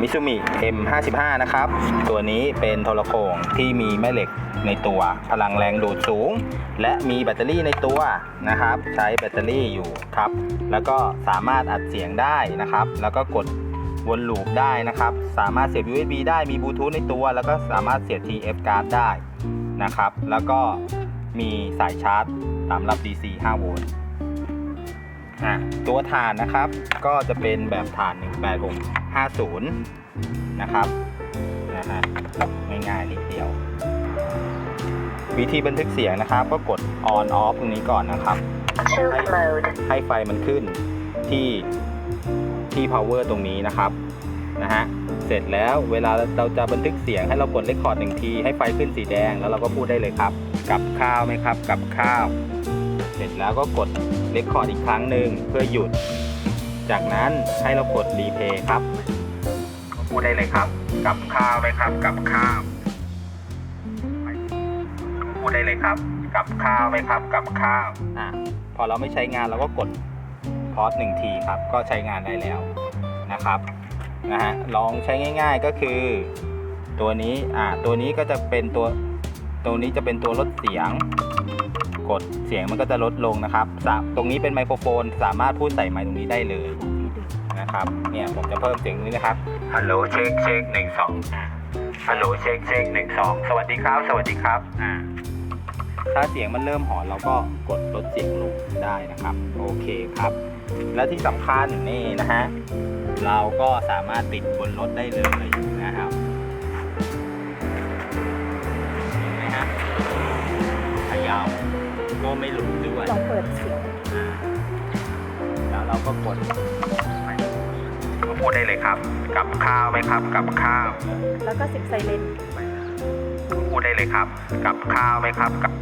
มิซูมิ M55 นะครับ ตัวนี้เป็นโทรโขงที่มีแม่เหล็กในตัวพลังแรงดูดสูง และมีแบตเตอรี่ในตัวนะครับ ใช้แบตเตอรี่อยู่ครับ แล้วก็สามารถอัดเสียงได้นะครับ แล้วก็กดวนลูปได้นะครับ สามารถเสียบ USB ได้มีบลูทูธในตัว แล้วก็สามารถเสียบ TF card ได้นะครับ แล้วก็มีสายชาร์จสำหรับ DC 5 โวลต์ อะตัวฐานนะครับก็จะเป็นแบบฐาน 18650 นะครับนะฮะง่ายๆนิดเดียว วิธีบันทึกเสียงนะครับ ก็กด on off ตรงนี้ก่อนนะครับให้ไฟมันขึ้นที่ที่ power ตรงนี้นะครับนะฮะเสร็จแล้วเวลาเราจะบันทึกเสียงให้เรากดเลคคอร์ดหนึ่งทีให้ไฟขึ้นสีแดงแล้วเราก็พูดได้เลยครับ กับข้าวไหมครับ กับข้าว เสร็จแล้วก็กดเลคคอร์ดอีกครั้งหนึ่งเพื่อหยุด จากนั้นให้เรากดรีเพย์ครับพูดได้เลยครับ กับข้าวไหมครับ กับข้าวพูดได้เลยครับ กับข้าวไหมครับ กับข้าวอะพอเราไม่ใช้งานเราก็กดพอสหนึ่งทีครับ ก็ใช้งานได้แล้วนะครับนะฮะลองใช้ง่าย ๆก็คือ ตัวนี้อ่าตัวนี้ก็จะเป็นตัว ตัวนี้จะเป็นตัวลดเสียง กดเสียงมันก็จะลดลงนะครับสะตรงนี้เป็นไมโครโฟน สามารถพูดใส่ไมค์ตรงนี้ได้เลยนะครับ เนี่ยผมจะเพิ่มเสียงนี้นะครับ ฮัลโหลเช็คเช็คหนึ่งสองฮัลโหลเช็คเช็คหนึ่งสองสวัสดีครับ สวัสดีครับอ่าถ้าเสียงมันเริ่มหอนเราก็กดลดเสียงลงได้นะครับ โอเคครับ และที่สำคัญนี่นะฮะ เราก็สามารถติดบนรถได้เลยนะครับ ก็ไม่หลุดด้วยลองเปิดเสียงอ่าแล้วเราก็กดไปก็พูดได้เลยครับ กับข้าวไหมครับ กับข้าว แล้วก็เสิบไซเลนพูดได้เลยครับ กับข้าวไหมครับ กับ